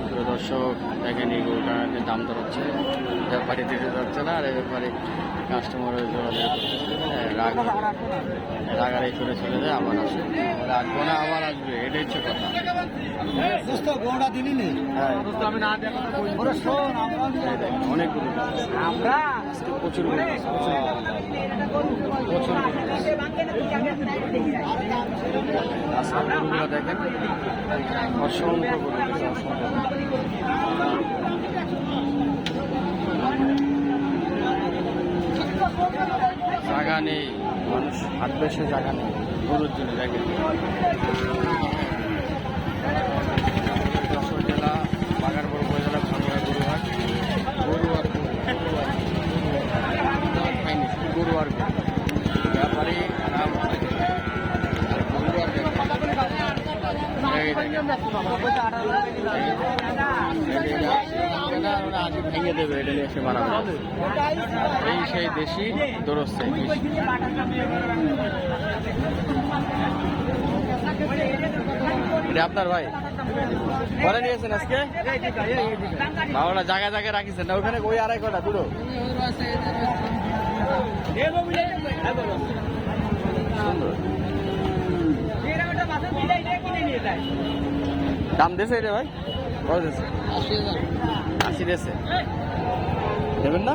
প্রিয় দর্শক দেখেন এই গরুটার দাম দর হচ্ছে ব্যাপারে দিতে যাচ্ছে না আর এই ব্যাপারে কাস্টমার হ্যাঁ, রাগ রাগারাই করে চলে যায় আবার আসে। রাখব না আবার আসবে এটাই হচ্ছে কথা। দোস্ত গৌড়া দিলি নে। হ্যাঁ। দেখেন, অনেক প্রচুর প্রচুর আছে। গরুগুলো দেখেন অসংখ্য জায়গা নেই মানুষ হাঁটবে বেশি জায়গা নেই গরুর জন্য দেখেন যশোর জেলা বাগারপুর উপজেলা ভাঙ্গা গরুহাট গরু আর গরু, গরু আর গরু আর খাইনি, শুধু গরু আর গরু ব্যাপারে আরাম আর গরু আর দেখেন। এই সেই দেশি আপনার ভাই পরে নিয়েছেন আজকে বাবারা জায়গায় জায়গায় রাখিছেন না ওখানে ওই আড়াই কটা দুটো দাম দিয়েছে এটা ভাই? কত দিয়েছে আশি দিয়েছে দেবেন না?